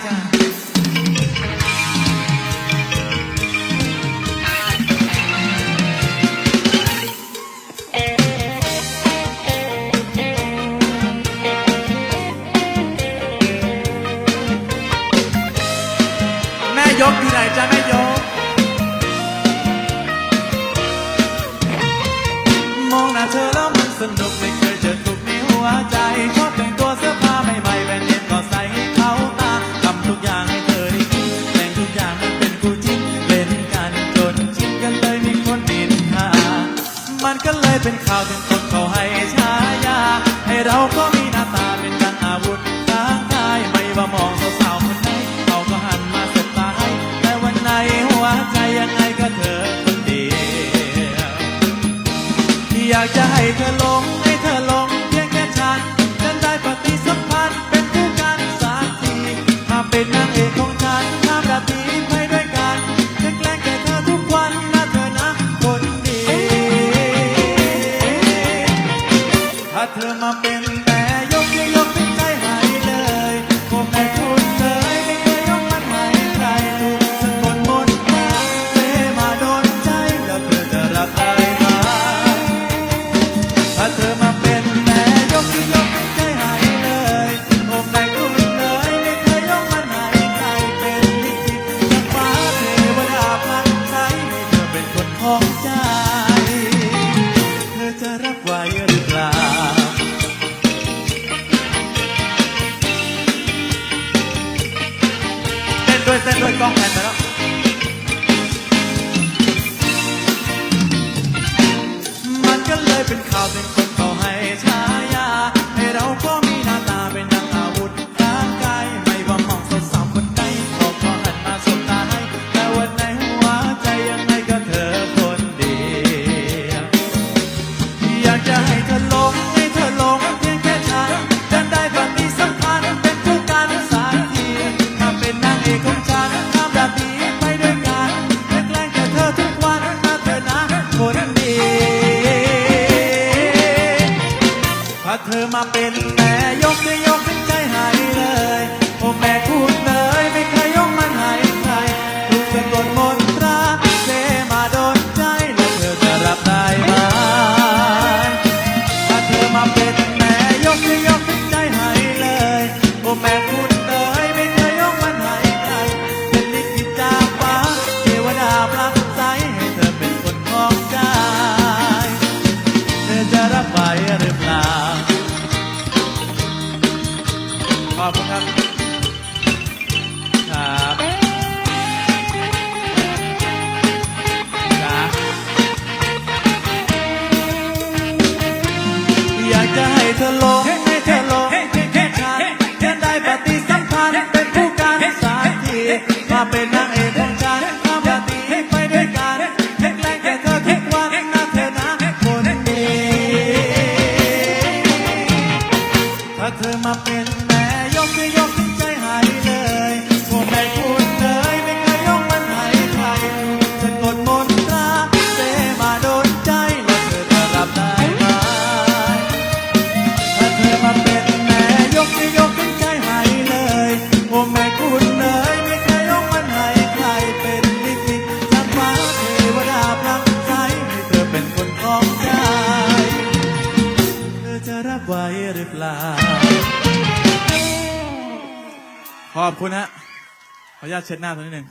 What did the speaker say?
แม่ยกอยู่ไหนจ้าแม่ยก มองหน้าเธอแล้วมันสนุกไม่เคยจอทุกในหัวใจ เป็นข่าวถึงคนเขาให้ฉายา ให้เราก็มีหน้าตาเป็นดังอาวุธทางกายไม่ว่ามองสาวๆคนไหนเขาก็หันมาสบตาให้แต่วันไหนหัวใจยังไงก็เธอคนเดียวอยากจะให้เธอหลงให้เธอหลงเพียงแค่ฉันฉันได้ปฏิสัมพันธ์เป็นคู่กันสักทีถ้าเป็นนางเอกของฉัน ธอมาเป็นแม่ยกจยกเป็นใจให้เลยพวกแม่คุณเลยไม่เคยยกมันให้ใครถูกสะกดมนต์มาเซมาโดนใจแล้วเธอจะรับได้ไหมถ้าเธอมาเป็นแม่ยกที่ยกใจให้เลยโอ้แม่คุณเลยไม่เคยยกมันให้ใครเป็นลิขิตจากฟ้าเทวดาพันใจให้เธอเป็นคนของใจ เธอจะรับไหวหรือเปล่า ช่วยกล้องแทนไปแล้วมันก็เลยเป็นข่าวเป็นคนเขาให้ฉาย เธอมาเป็นแม่ยกจะยกให้ใจหายเลย โอ้แม่คุ อบคุณครับ ครับจ้าอยากจะให้เธอลงให้เธอลงแค่ฉันฉันได้ปฏิสัมพันธ์เป็นคู่กันสักทีมาเป็นนางเอกของฉันทำแบบนี้ไปด้วยกันแค่แกล้งแค่เธอทุกวันนะเธอนะคนดีถ้าเธอมาเป็น ไม่เคยยกมันให้ใครฉันกดมนตราเซมาโดนใจแล้วเธอจะรับได้ไหมถ้าเธอมาเป็นแม่ยกจะยกใจให้เลยพวกแม่คุณเลยไม่เคยยกมันให้ใครเป็นลิขิตจากฟ้าเทวดาพลังใจให้เธอเป็นคนของใจเธอจะรับไว้หรือเปล่า ขอบคุณฮะ ขออนุญาตเช็ดหน้าตัวนิดนึง